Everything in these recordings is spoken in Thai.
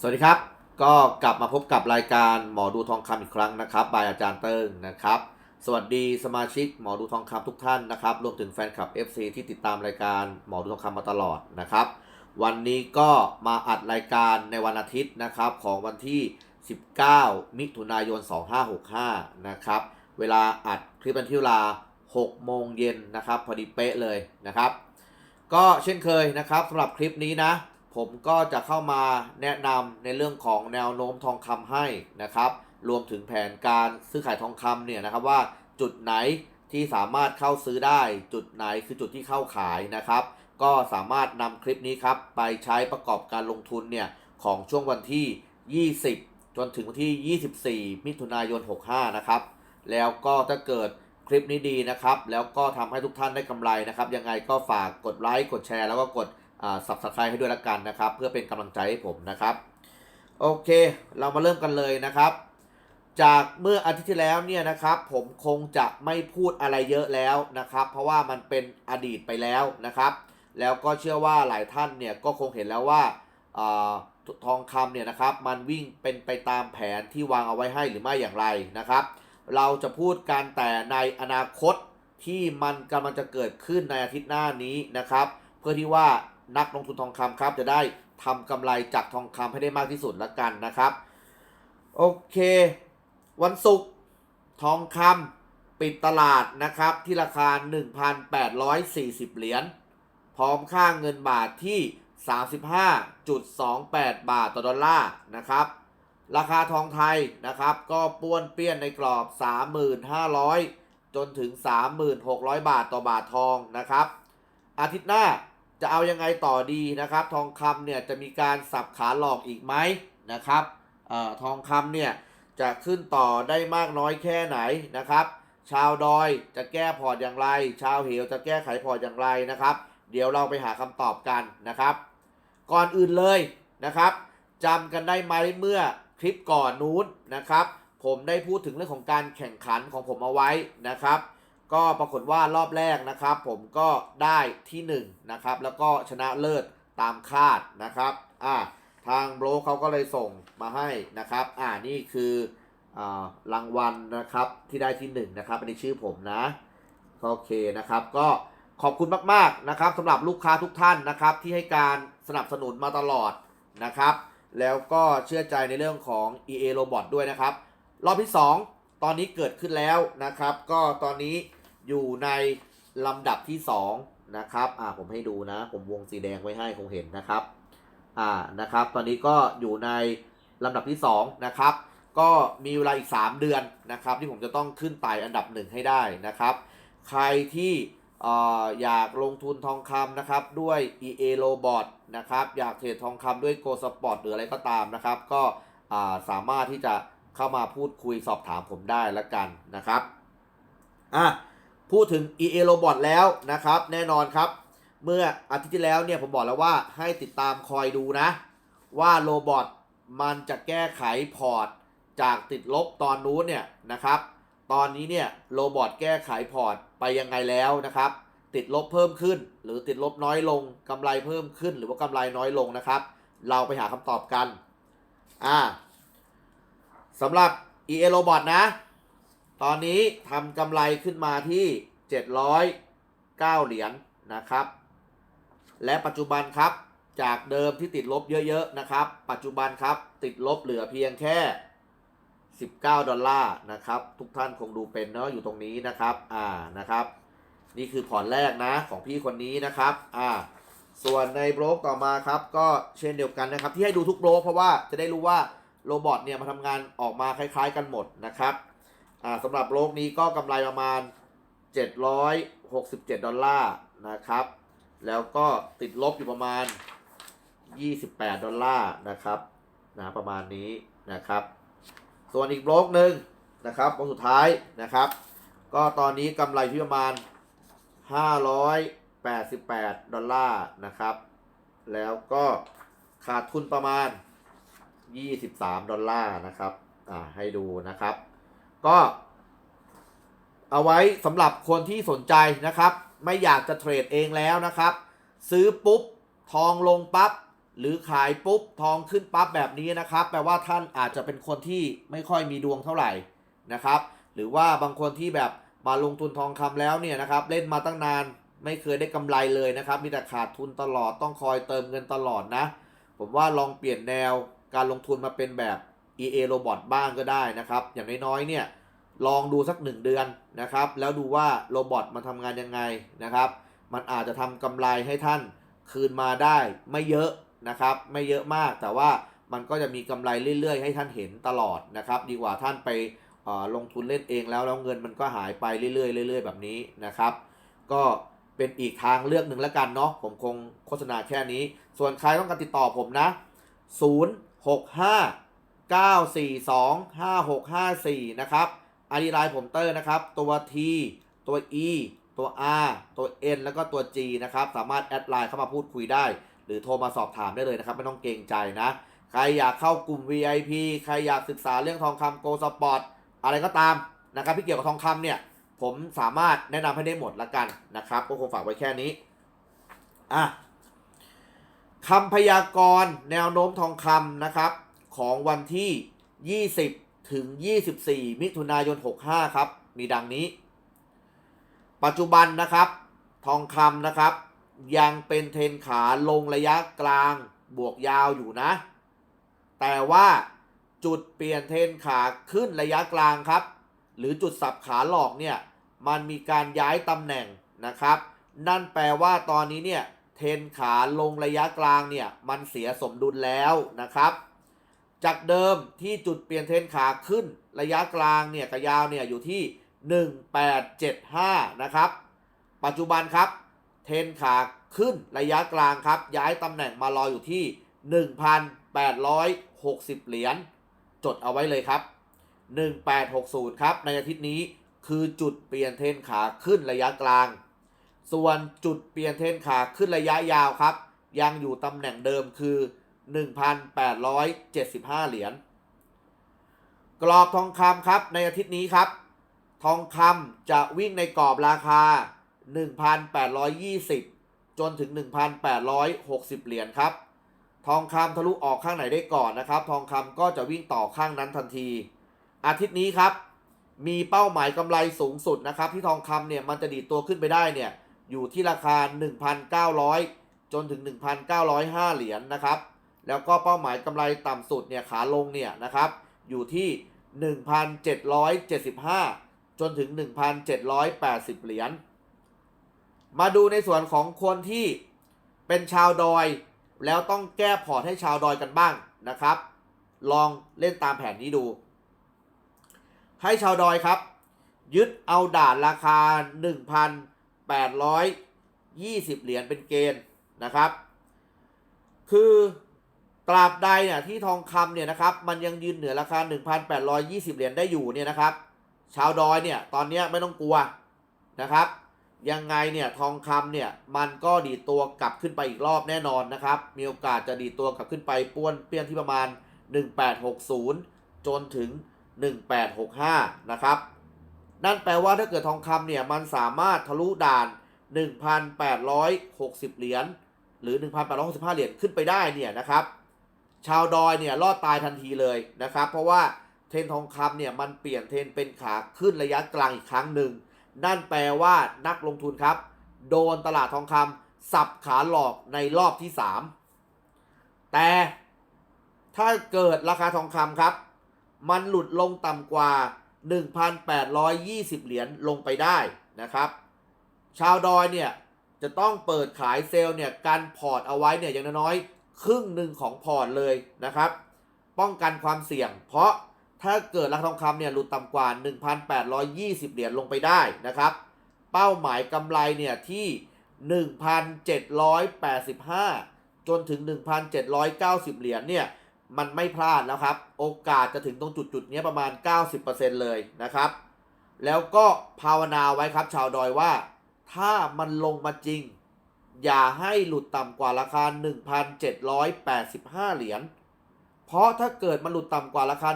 สวัสดีครับ ก็กลับมาพบกับรายการหมอดูทองคำอีกครั้งนะครับบายอาจารย์เติ้งนะครับ สวัสดีสมาชิกหมอดูทองคำทุกท่านนะครับ รวมถึงแฟนคลับ FC ที่ติดตามรายการหมอดูทองคำมาตลอดนะครับ วันนี้ก็มาอัดรายการในวันอาทิตย์นะครับของวันที่ 19 มิถุนายน 2565 นะครับ เวลาอัดคลิปเป็นที่เวลา 6 โมงเย็นนะครับ พอดีเป๊ะเลยนะครับ ก็เช่นเคยนะครับสำหรับคลิปนี้นะ ผมก็จะเข้ามาแนะนำในเรื่องของแนวโน้มทองคำให้นะครับ รวมถึงแผนการซื้อขายทองคำเนี่ยนะครับว่าจุดไหนที่สามารถเข้าซื้อได้ จุดไหนคือจุดที่เข้าขายนะครับ ก็สามารถนำคลิปนี้ครับ ไปใช้ประกอบการลงทุนเนี่ยของช่วงวันที่ 20 จนถึงวันที่ 24 มิถุนายน 65 นะครับ แล้วก็ถ้าเกิดคลิปนี้ดีนะครับ แล้วก็ทำให้ทุกท่านได้กำไรนะครับ ยังไงก็ฝากกดไลค์ กดแชร์ แล้วก็กด อ่า subscribe ให้ด้วยละกันนะครับ เพื่อเป็นกำลังใจให้ผมนะครับ โอเคเรามาเริ่มกันเลยนะครับ จากเมื่ออาทิตย์ที่แล้วเนี่ยนะครับ ผมคงจะไม่พูดอะไรเยอะแล้วนะครับ เพราะว่ามันเป็นอดีตไปแล้วนะครับ แล้วก็เชื่อว่าหลายท่านเนี่ยก็คงเห็นแล้วว่าอาทองคำเนี่ยนะครับ มันวิ่งเป็นไปตามแผนที่วางเอาไว้ให้หรือไม่อย่างไรนะครับ เราจะพูดกันแต่ในอนาคตที่มันกำลังจะเกิดขึ้นในอาทิตย์หน้านี้นะครับ เพื่อที่ว่า นักลงทุนทองคำครับ จะได้ทำกำไรจากทองคำให้ได้มากที่สุดละกันนะครับ โอเค วันศุกร์ทองคำปิดตลาดนะครับ ที่ราคา 1,840 เหรียญพร้อมค่าเงินบาทที่ 35.28 บาทต่อดอลลาร์นะครับ ราคาทองไทยนะครับ ก็ป้วนเปี้ยนในกรอบ 3,500 จนถึง 3,600 บาทต่อบาททองนะครับ อาทิตย์หน้า จะเอายังไงต่อดีนะครับ ทองคำเนี่ยจะมีการสับขาหลอกอีกไหมนะครับออทองคำเนี่ยจะขึ้นต่อได้มากน้อยแค่ไหนนะครับ ชาวดอยจะแก้พอร์ตอย่างไร ชาวเหวจะแก้ไขพอร์ตอย่างไรนะครับ เดี๋ยวเราไปหาคำตอบกันนะครับ ก่อนอื่นเลยนะครับจำกันได้ไหมเมื่อคลิปก่อนนู้นนะครับ ผมได้พูดถึงเรื่องของการแข่งขันของผมเอาไว้นะครับ ก็ปรากฏว่ารอบแรกนะครับ ผมก็ได้ที่1นงนะครับ แล้วก็ชนะเลิศตามคาดนะครับอ่าทางโบรกเขาก็เลยส่งมาให้นะครับ อ่านี่คืออ่ารางวัลนะครับที่ได้ที่1นะครับอันนี้ชื่อผมนะโอเคนะครับ ก็ขอบคุณมากๆนะครับสำหรับลูกค้าทุกท่านนะครับ ที่ให้การสนับสนุนมาตลอดนะครับ แล้วก็เชื่อใจในเรื่องของ EA Robot ด้วยนะครับ รอบที่ 2 ตอนนี้เกิดขึ้นแล้วนะครับ ก็ตอนนี้ อยู่ในลำดับที่2นะครับอ่าผมให้ดูนะ ผมวงสีแดงไว้ให้คงเห็นนะครับอ่านะครับ ตอนนี้ก็อยู่ในลำดับที่2นะครับ ก็มีเวลาอีก 3 เดือนนะครับ ที่ผมจะต้องขึ้นไต่อันดับหนึ่งให้ได้นะครับ ใครที่อ่ออยากลงทุนทองคำนะครับด้วย EA Robot นะครับ อยากเทรดทองคำด้วย Go Spot หรืออะไรก็ตามนะครับ ก็อ่าสามารถที่จะเข้ามาพูดคุยสอบถามผมได้ละกันนะครับอะ พูดถึง EA Robot แล้วนะครับ แน่นอนครับ เมื่ออาทิตย์ที่แล้วเนี่ยผมบอกแล้วว่าให้ติดตามคอยดูนะ ว่าโรบอทมันจะแก้ไขพอร์ตจากติดลบตอนนู้นเนี่ยนะครับ ตอนนี้เนี่ยโรบอทแก้ไขพอร์ตไปยังไงแล้วนะครับ ติดลบเพิ่มขึ้น หรือติดลบน้อยลงกำไรเพิ่มขึ้น หรือว่ากำไรน้อยลงนะครับ เราไปหาคำตอบกันอ่าสำหรับ EA Robot นะ ตอนนี้ทำกำไรขึ้นมาที่ 709 เหรียญนะครับ และปัจจุบันครับจากเดิมที่ติดลบเยอะๆนะครับ ปัจจุบันครับติดลบเหลือเพียงแค่ 19 ดอลลาร์นะครับ ทุกท่านคงดูเป็นเนาะอยู่ตรงนี้นะครับ อ่านะครับ นี่คือผ่อนแรกนะของพี่คนนี้นะครับ อ่า ส่วนในโบรกต่อมาครับก็เช่นเดียวกันนะครับ ที่ให้ดูทุกโบรกเพราะว่าจะได้รู้ว่าโรบอทเนี่ยมาทำงานออกมาคล้ายๆกันหมดนะครับ อ่าสำหรับโบรกนี้ก็กำไรประมาณ 767 ดอลลาร์นะครับ แล้วก็ติดลบอยู่ประมาณ 28 ดอลลาร์นะครับนะประมาณนี้นะครับ ส่วนอีกบล็อกหนึ่งนะครับบล็อกสุดท้ายนะครับ ก็ตอนนี้กำไรที่ประมาณ 588 ดอลลาร์นะครับ แล้วก็ขาดทุนประมาณ 23 ดอลลาร์นะครับ อ่าให้ดูนะครับ ก็เอาไว้สำหรับคนที่สนใจนะครับ ไม่อยากจะเทรดเองแล้วนะครับ ซื้อปุ๊บ ทองลงปั๊บหรือขายปุ๊บ ทองขึ้นปั๊บแบบนี้นะครับ แปลว่าท่านอาจจะเป็นคนที่ไม่ค่อยมีดวงเท่าไหร่นะครับ หรือว่าบางคนที่แบบมาลงทุนทองคำแล้วเนี่ยนะครับ เล่นมาตั้งนานไม่เคยได้กำไรเลยนะครับ มีแต่ขาดทุนตลอดต้องคอยเติมเงินตลอดนะ ผมว่าลองเปลี่ยนแนวการลงทุนมาเป็นแบบ EA Robot บ้างก็ได้นะครับ อย่างน้อยๆเนี่ยลองดูสักหนึ่งเดือนนะครับ แล้วดูว่าโรบอทมันทำงานยังไงนะครับ มันอาจจะทำกำไรให้ท่านคืนมาได้ไม่เยอะนะครับ ไม่เยอะมากแต่ว่ามันก็จะมีกำไรเรื่อยๆ ให้ท่านเห็นตลอดนะครับ ดีกว่าท่านไปลงทุนเล่นเองแล้วแล้วเงินมันก็หายไปเรื่อยๆเรื่อยๆ แบบนี้นะครับ ก็เป็นอีกทางเลือกหนึ่งแล้วกันเนาะผมคงโฆษณาแค่นี้ ส่วนใครต้องการติดต่อผมนะ 0 9 4 2 5 6 5 4 นะครับอาดีไลน์ผมเตอร์นะครับ ตัว T ตัว E ตัว R ตัว N แล้วก็ตัว G นะครับ สามารถแอดไลน์เข้ามาพูดคุยได้ หรือโทรมาสอบถามได้เลยนะครับ ไม่ต้องเกรงใจนะ ใครอยากเข้ากลุ่ม VIP ใครอยากศึกษาเรื่องทองคำโกลสปอร์ตอะไรก็ตามนะครับที่เกี่ยวกับทองคำเนี่ย ผมสามารถแนะนำให้ได้หมดละกันนะครับ ก็คงฝากไว้แค่นี้อะคำพยากรณ์แนวโน้มทองคำนะครับ ของวันที่ 20 ถึง 24 มิถุนายน 65 ครับ มีดังนี้ ปัจจุบันนะครับ ทองคำนะครับ ยังเป็นเทนขาลงระยะกลางบวกยาวอยู่นะ แต่ว่าจุดเปลี่ยนเทนขาขึ้นระยะกลางครับ หรือจุดสับขาหลอกเนี่ย มันมีการย้ายตำแหน่งนะครับ นั่นแปลว่าตอนนี้เนี่ย เทนขาลงระยะกลางเนี่ย มันเสียสมดุลแล้วนะครับ จากเดิมที่จุดเปลี่ยนเทรนขาขึ้นระยะกลางเนี่ยกับยาวเนี่ยอยู่ที่ 1875 นะครับ ปัจจุบันครับ เทรนขาขึ้นระยะกลางครับ ย้ายตำแหน่งมารออยู่ที่ 1,860 เหรียญจดเอาไว้เลยครับ 1860 ครับ ในอาทิตย์นี้คือจุดเปลี่ยนเทรนขาขึ้นระยะกลาง ส่วนจุดเปลี่ยนเทรนขาขึ้นระยะยาวครับ ยังอยู่ตำแหน่งเดิมคือ 1,875 เหรียญ กรอบทองคำครับในอาทิตย์นี้ครับ ทองคำจะวิ่งในกรอบราคา 1,820 จนถึง 1,860 เหรียญครับ ทองคำทะลุออกข้างไหนได้ก่อนนะครับ ทองคำก็จะวิ่งต่อข้างนั้นทันที อาทิตย์นี้ครับ มีเป้าหมายกำไรสูงสุดนะครับ ที่ทองคำเนี่ยมันจะดีดตัวขึ้นไปได้เนี่ยอยู่ที่ราคา 1,900 จนถึง 1,905 เหรียญนะครับ แล้วก็เป้าหมายกำไรต่ำสุดเนี่ยขาลงเนี่ยนะครับอยู่ที่ 1,775 จนถึง 1,780 เหรียญ มาดูในส่วนของคนที่เป็นชาวดอย แล้วต้องแก้พอร์ตให้ชาวดอยกันบ้างนะครับ ลองเล่นตามแผนนี้ดู ให้ชาวดอยครับ ยึดเอาด่านราคา 1,820 เหรียญเป็นเกณฑ์นะครับ คือ ตราบใดเนี่ยที่ทองคำเนี่ยนะครับมันยังยืนเหนือราคา 1,820 เหรียญได้อยู่เนี่ยนะครับ ชาวดอยเนี่ยตอนนี้ไม่ต้องกลัวนะครับ ยังไงเนี่ยทองคำเนี่ยมันก็ดีตัวกลับขึ้นไปอีกรอบแน่นอนนะครับ มีโอกาสจะดีตัวกลับขึ้นไปป้วนเปี้ยนที่ประมาณ 1860 จนถึง 1865 นะครับ นั่นแปลว่าถ้าเกิดทองคำเนี่ยมันสามารถทะลุด่าน 1,860 เหรียญหรือ 1,865 เหรียญขึ้นไปได้เนี่ยนะครับ ชาวดอยเนี่ยรอดตายทันทีเลยนะครับ เพราะว่าเทนทองคำเนี่ยมันเปลี่ยนเทนเป็นขาขึ้นระยะกลางอีกครั้งหนึ่ง นั่นแปลว่านักลงทุนครับ โดนตลาดทองคำสับขาหลอกในรอบที่ 3 แต่ถ้าเกิดราคาทองคำครับ มันหลุดลงต่ำกว่า 1,820 เหรียญลงไปได้นะครับ ชาวดอยเนี่ยจะต้องเปิดขายเซลล์เนี่ยกันพอร์ตเอาไว้เนี่ยอย่างน้อย ครึ่งหนึ่งของพอร์ตเลยนะครับ ป้องกันความเสี่ยง เพราะถ้าเกิดราคาทองคำเนี่ยหลุดต่ำกว่า 1,820 เหรียญลงไปได้นะครับ เป้าหมายกำไรเนี่ยที่ 1,785 จนถึง 1,790 เหรียญเนี่ยมันไม่พลาดแล้วครับ โอกาสจะถึงตรงจุดจุดๆนี้ประมาณ 90%เลยนะครับ แล้วก็ภาวนาไว้ครับชาวดอยว่า ถ้ามันลงมาจริง อย่าให้หลุดต่ำกว่าราคา 1,785 เหรียญ เพราะถ้าเกิดมันหลุดต่ำกว่าราคา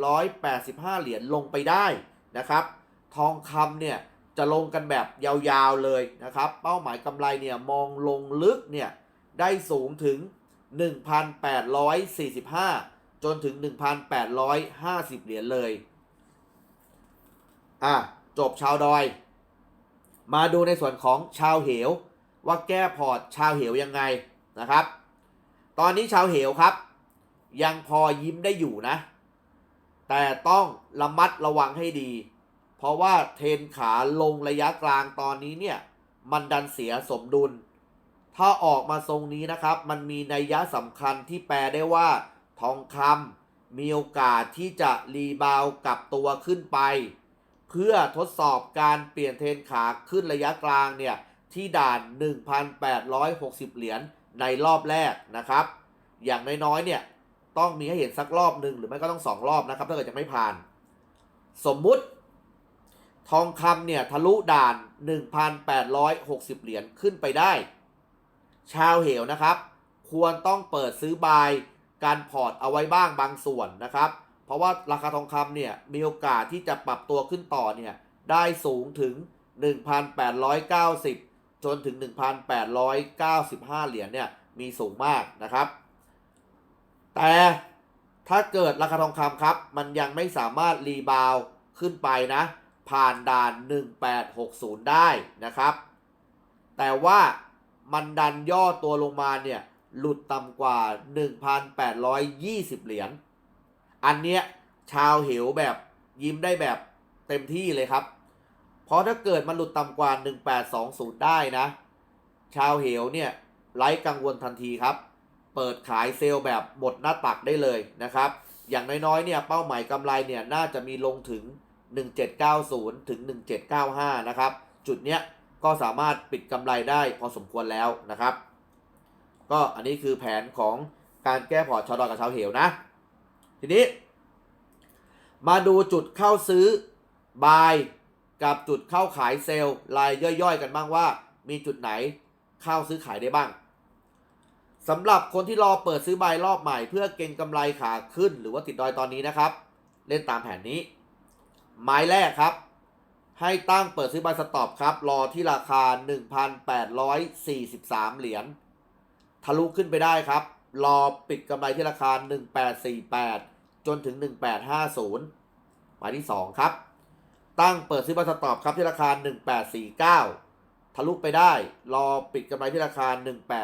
1,785 เหรียญลงไปได้นะครับ ทองคำเนี่ยจะลงกันแบบยาวๆเลยนะครับ เป้าหมายกำไรเนี่ยมองลงลึกเนี่ยได้สูงถึง 1,845 จนถึง 1,850 เหรียญเลย อะ จบชาวดอย มาดูในส่วนของชาวเหว ว่าแก้พอร์ตชาวเหวยังไงนะครับ ตอนนี้ชาวเหวครับ ยังพอยิ้มได้อยู่นะ แต่ต้องระมัดระวังให้ดี เพราะว่าเทนขาลงระยะกลางตอนนี้เนี่ย มันดันเสียสมดุล ถ้าออกมาทรงนี้นะครับ มันมีนัยยะสำคัญที่แปลได้ว่า ทองคำมีโอกาสที่จะรีบาวกลับตัวขึ้นไป เพื่อทดสอบการเปลี่ยนเทนขาขึ้นระยะกลางเนี่ย ที่ด่าน 1,860 เหรียญในรอบแรกนะครับ อย่างน้อยๆเนี่ยต้องมีให้เห็นสักรอบหนึ่งหรือไม่ก็ต้องสองรอบนะครับ ถ้าเกิดจะไม่ผ่าน สมมุติ ทองคำเนี่ยทะลุด่าน 1,860 เหรียญขึ้นไปได้ ชาวเหวนะครับ ควรต้องเปิดซื้อบายการพอร์ตเอาไว้บ้างบางส่วนนะครับ เพราะว่าราคาทองคำเนี่ยมีโอกาสที่จะปรับตัวขึ้นต่อเนี่ยได้สูงถึง 1,890 จนถึง 1,895 เหรียญเนี่ยมีสูงมากนะครับ แต่ถ้าเกิดราคาทองคำครับ มันยังไม่สามารถรีบาวขึ้นไปนะ ผ่านด่าน 1860 ได้นะครับ แต่ว่ามันดันย่อตัวลงมาเนี่ย หลุดต่ำกว่า 1,820 เหรียญ อันเนี้ยชาวเหวแบบยิ้มได้แบบเต็มที่เลยครับ เพราะถ้าเกิดมันหลุดต่ำกว่า 1820 ได้นะ ชาวเหวเนี่ยไร้กังวลทันทีครับ เปิดขายเซลล์แบบหมดหน้าตักได้เลยนะครับ อย่างน้อยๆเนี่ยเป้าหมายกำไรเนี่ยน่าจะมีลงถึง 1790 ถึง 1795 นะครับ จุดเนี้ยก็สามารถปิดกำไรได้พอสมควรแล้วนะครับ ก็อันนี้คือแผนของการแก้พอร์ตชาวดอยกับชาวเหวนะ ทีนี้ มาดูจุดเข้าซื้อบาย กับจุดเข้าขายเซลล์รายย่อยๆ กันบ้างว่า มีจุดไหนเข้าซื้อขายได้บ้างสำหรับคนที่รอเปิดซื้อใบรอบใหม่ เพื่อเก็งกำไรขาขึ้นหรือว่าติดดอยตอนนี้นะครับ เล่นตามแผนนี้ ไม้แรกครับ ให้ตั้งเปิดซื้อใบสต็อปครับ รอที่ราคา 1,843 เหรียญทะลุขึ้นไปได้ครับ รอปิดกำไรที่ราคา 1848 จนถึง 1850 หมายที่ 2 ครับ ตั้งเปิดซื้อใบสต็อปครับที่ราคา 1849 ทะลุไปได้ รอปิดกำไรที่ราคา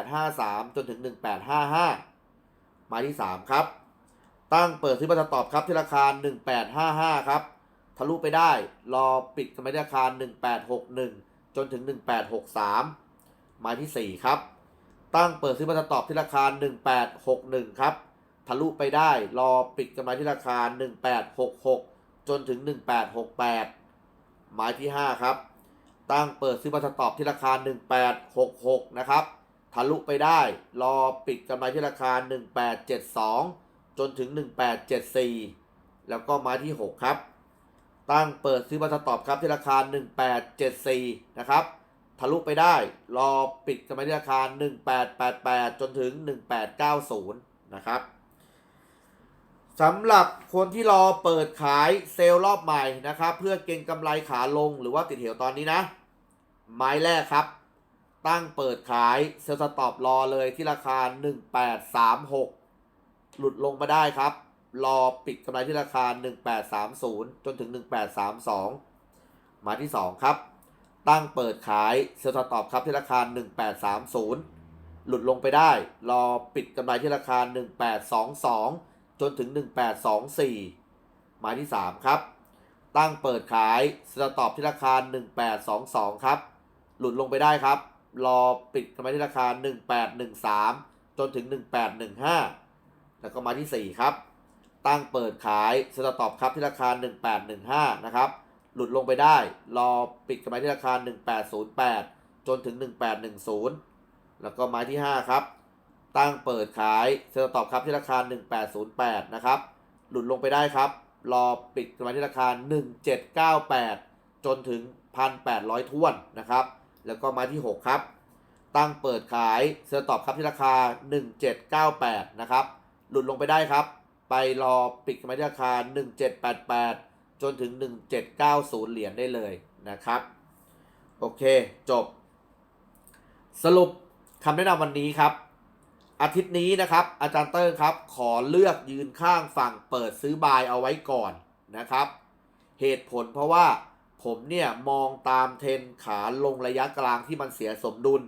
1853 จนถึง 1855 หมายที่ 3 ครับ ตั้งเปิดซื้อบัตรตอบครับที่ราคา 1855 ครับ ทะลุไปได้ รอปิดกำไรที่ราคา 1861 จนถึง 1863 หมายที่ 4 ครับ ตั้งเปิดซื้อบัตรตอบที่ราคา 1861 ครับ ทะลุไปได้ รอปิดกำไรที่ราคา 1866 จนถึง 1868 หมายที่ 5 ครับ ตั้งเปิดซื้อบัตรตอบที่ราคา 1866 นะครับทะลุไปได้ รอปิดกำไรที่ราคา 1872 จนถึง 1874 แล้วก็มาที่ 6 ครับ ตั้งเปิดซื้อบัตรตอบครับที่ราคา 1874 นะครับทะลุไปได้ รอปิดกำไรที่ราคา 1888 จนถึง 1890 นะครับ สำหรับคนที่รอเปิดขายเซลล์รอบใหม่นะครับ เพื่อเก็งกำไรขาลงหรือว่าติดเหวตอนนี้นะ ไม้แรกครับ ตั้งเปิดขายเซลล์สต็อปรอเลยที่ราคา 1836 หลุดลงมาได้ครับ รอปิดกำไรที่ราคา 1830 จนถึง 1832 มาที่ 2 ครับ ตั้งเปิดขายเซลล์สต็อปครับที่ราคา 1830 หลุดลงไปได้ รอปิดกำไรที่ราคา 1822 จนถึง 1824 หมายที่ 3 ครับ ตั้งเปิดขายเซลล์สตอปที่ราคา 1822 ครับ หลุดลงไปได้ครับ รอปิดกำไรที่ราคา 1813 จนถึง 1815 แล้วก็มาที่ 4 ครับ ตั้งเปิดขายสตอปครับที่ราคา 1815 นะครับ หลุดลงไปได้ รอปิดกำไรที่ราคา 1808 จนถึง 1810 แล้วก็ไม้ที่ 5 ครับ ตั้งเปิดขายสต็อปครับที่ราคา 1808 นะครับ หลุดลงไปได้ครับ รอปิดกำไรที่ราคา 1798 จนถึง 1,800ท้วนนะครับ แล้วก็ม้ที่ 6 ครับ ตั้งเปิดขายเซอร์ตอบครับที่ราคา 1798 นะครับ หลุดลงไปได้ครับ ไปรอปิดกำไรที่ราคา 1788 จนถึง 1790 เหรียญได้เลยนะครับ โอเค จบ สรุปคำแนะนำวันนี้ครับ อาทิตย์นี้นะครับ อาจารย์เติ้งครับ ขอเลือกยืนข้างฝั่งเปิดซื้อบายเอาไว้ก่อนนะครับ เหตุผลเพราะว่าผมเนี่ยมองตามเทรนขาลงระยะกลางที่มันเสียสมดุล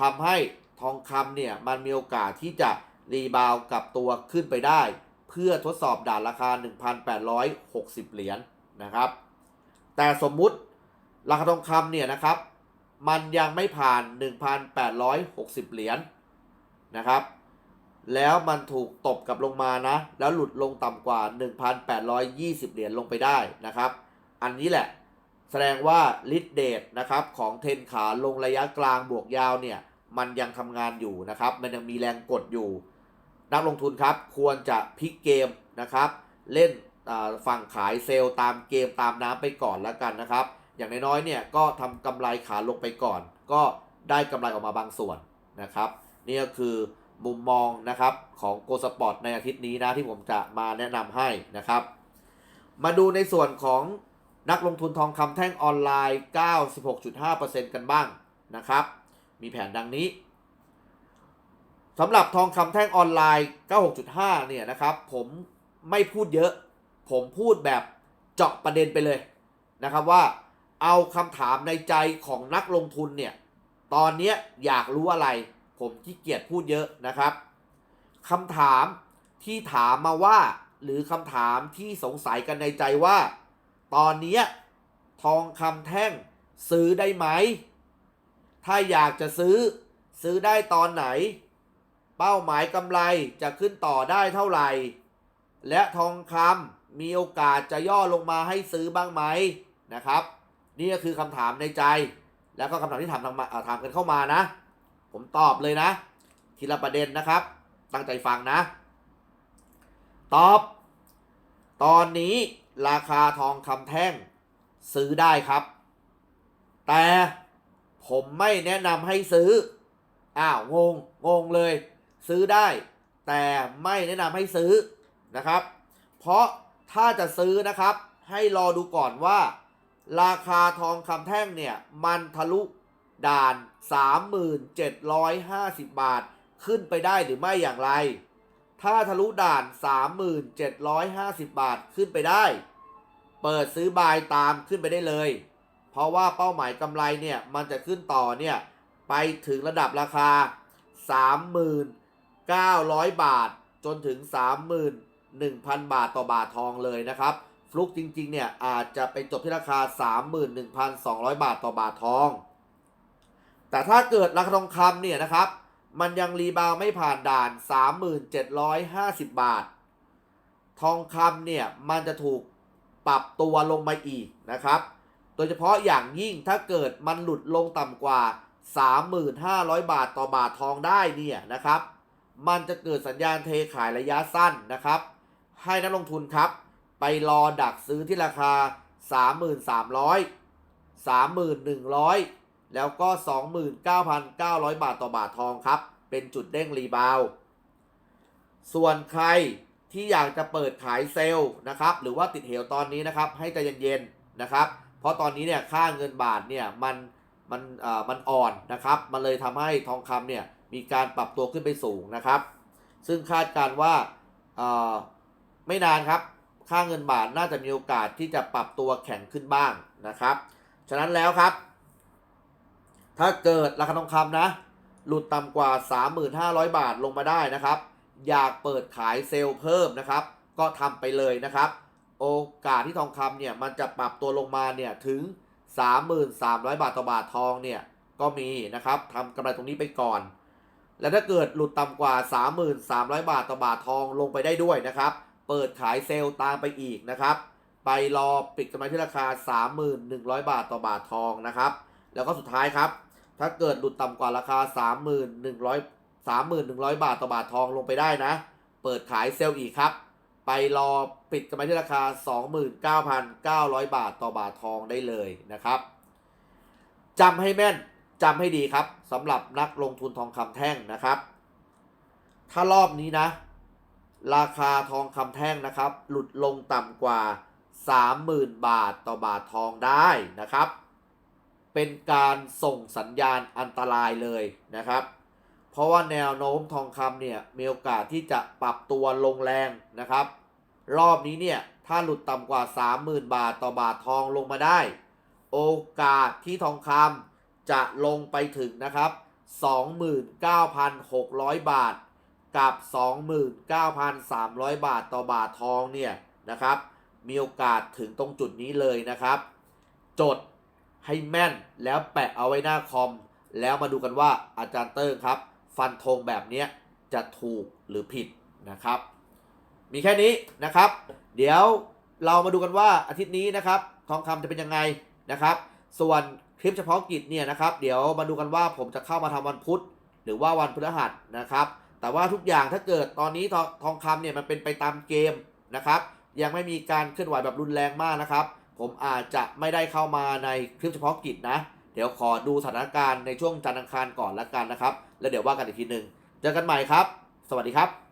ทำให้ทองคำเนี่ยมันมีโอกาสที่จะรีบาวกลับตัวขึ้นไปได้ เพื่อทดสอบด่านราคา 1,860 เหรียญนะครับ แต่สมมุติราคาทองคำเนี่ยนะครับ มันยังไม่ผ่าน 1,860 เหรียญ นะครับ แล้วมันถูกตบกลับลงมานะ แล้วหลุดลงต่ำกว่า 1,820 เหรียญลงไปได้นะครับ อันนี้แหละแสดงว่าลิดเดทนะครับของเทนขาลงระยะกลางบวกยาวเนี่ยมันยังทำงานอยู่นะครับ มันยังมีแรงกดอยู่ นักลงทุนครับควรจะพลิกเกมนะครับ เล่นฝั่งขายเซลล์ตามเกมตามน้ำไปก่อนแล้วกันนะครับ อย่างน้อยๆเนี่ยก็ทำกำไรขาลงไปก่อน ก็ได้กำไรออกมาบางส่วนนะครับ นี่ก็คือมุมมองนะครับของโกสปอร์ตในอาทิตย์นี้นะที่ผมจะมาแนะนำให้นะครับ มาดูในส่วนของนักลงทุนทองคำแท่งออนไลน์ 96.5%กันบ้างนะครับ มีแผนดังนี้สำหรับทองคำแท่งออนไลน์ 96.5 เนี่ยนะครับ ผมไม่พูดเยอะ ผมพูดแบบเจาะประเด็นไปเลยนะครับว่าเอาคำถามในใจของนักลงทุนเนี่ย ตอนนี้อยากรู้อะไร ผมขี้เกียจพูดเยอะนะครับคำถามที่ถามมาว่า หรือคำถามที่สงสัยกันในใจว่า ตอนนี้ทองคำแท่งซื้อได้ไหม ถ้าอยากจะซื้อซื้อได้ตอนไหน เป้าหมายกำไรจะขึ้นต่อได้เท่าไหร่ และทองคำมีโอกาสจะย่อลงมาให้ซื้อบ้างไหมนะครับ นี่ก็คือคำถามในใจ แล้วก็คำถามที่ถามทางมาถามกันเข้ามานะ ผมตอบเลยนะ ทีละประเด็นนะครับ ตั้งใจฟังนะ ตอบ ตอนนี้ราคาทองคำแท่งซื้อได้ครับ แต่ผมไม่แนะนำให้ซื้อ อ้าว งง งงเลย ซื้อได้ แต่ไม่แนะนำให้ซื้อนะครับ เพราะถ้าจะซื้อนะครับ ให้รอดูก่อนว่า ราคาทองคำแท่งเนี่ย มันทะลุ ด่าน 3750 บาท ขึ้นไปได้หรือไม่อย่างไร ถ้าทะลุด่าน 3750 บาทขึ้นไปได้ เปิดซื้อบายตามขึ้นไปได้เลย เพราะว่าเป้าหมายกำไรเนี่ยมันจะขึ้นต่อเนี่ยไปถึงระดับราคา 3,900 บาท จนถึง 31,000 บาทต่อบาททองเลยนะครับฟลุกจริงๆเนี่ยอาจจะไปจบที่ราคา 31,200 บาทต่อบาททอง แต่ถ้าเกิดราคาทองคำเนี่ยนะครับ มันยังรีบาวไม่ผ่านด่าน 3750 บาท ทองคำเนี่ยมันจะถูกปรับตัวลงมาอีกนะครับ โดยเฉพาะอย่างยิ่งถ้าเกิดมันหลุดลงต่ำกว่า 3,500 บาทต่อบาททองได้เนี่ยนะครับ มันจะเกิดสัญญาณเทขายระยะสั้นนะครับ ให้นักลงทุนครับ ไปรอดักซื้อที่ราคา 3,300 3,100 แล้วก็ 29,900 บาทต่อบาททองครับ เป็นจุดเด้งรีบาว ส่วนใครที่อยากจะเปิดขายเซลล์นะครับ หรือว่าติดเหวตอนนี้นะครับ ให้ใจเย็นๆนะครับ เพราะตอนนี้เนี่ยค่าเงินบาทเนี่ยมันมันเอ่อมันอ่อนนะครับ มันเลยทำให้ทองคำเนี่ยมีการปรับตัวขึ้นไปสูงนะครับ ซึ่งคาดการณ์ว่าอ่อไม่นานครับ ค่าเงินบาทน่าจะมีโอกาสที่จะปรับตัวแข็งขึ้นบ้างนะครับ ฉะนั้นแล้วครับ ถ้าเกิดราคาทองคำนะ หลุดต่ำกว่า 3,500 บาทลงมาได้นะครับ อยากเปิดขายเซลล์เพิ่มนะครับ ก็ทำไปเลยนะครับ โอกาสที่ทองคำเนี่ยมันจะปรับตัวลงมาเนี่ยถึง 3,300 บาทต่อบาททองเนี่ยก็มีนะครับทำกำไรตรงนี้ไปก่อน และถ้าเกิดหลุดต่ำกว่า 3,300 บาทต่อบาททองลงไปได้ด้วยนะครับ เปิดขายเซลล์ตามไปอีกนะครับไปรอปิดกำไรที่ราคา 3,100 บาทต่อบาททองนะครับ แล้วก็สุดท้ายครับ ถ้าเกิดหลุดต่ำกว่าราคา 3,100 3,100 บาทต่อบาททองลงไปได้นะ เปิดขายเซลล์อีกครับ ไปรอปิดกำไรที่ราคา 29,900 บาทต่อบาททองได้เลยนะครับจำให้แม่นจำให้ดีครับสำหรับนักลงทุนทองคำแท่งนะครับ ถ้ารอบนี้นะ ราคาทองคำแท่งนะครับ หลุดลงต่ำกว่า 30,000 บาทต่อบาททองได้นะครับ เป็นการส่งสัญญาณอันตรายเลยนะครับ เพราะว่าแนวโน้มทองคำเนี่ยมีโอกาสที่จะปรับตัวลงแรงนะครับ รอบนี้เนี่ยถ้าหลุดต่ำกว่า 30,000 บาทต่อบาททองลงมาได้ โอกาสที่ทองคำจะลงไปถึงนะครับ 29,600 บาทกับ 29,300 บาทต่อบาททองเนี่ยนะครับ มีโอกาสถึงตรงจุดนี้เลยนะครับ จด ให้แม่นแล้วแปะเอาไว้หน้าคอม แล้วมาดูกันว่าอาจารย์เติ้งครับ ฟันธงแบบนี้จะถูกหรือผิดนะครับ มีแค่นี้นะครับ เดี๋ยวเรามาดูกันว่าอาทิตย์นี้นะครับ ทองคำจะเป็นยังไงนะครับ ส่วนคลิปเฉพาะกิจเนี่ยนะครับ เดี๋ยวมาดูกันว่าผมจะเข้ามาทำวันพุธ หรือว่าวันพฤหัสนะครับ แต่ว่าทุกอย่างถ้าเกิดตอนนี้ทองทองคำเนี่ยมันเป็นไปตามเกมนะครับ ยังไม่มีการเคลื่อนไหวแบบรุนแรงมากนะครับ ผมอาจจะไม่ได้เข้ามาในคลิปเฉพาะกิจนะ เดี๋ยวขอดูสถานการณ์ในช่วงจันทร์อังคารก่อนละกันนะครับ แล้วเดี๋ยวว่ากันอีกทีหนึ่งเจอกันใหม่ครับ สวัสดีครับ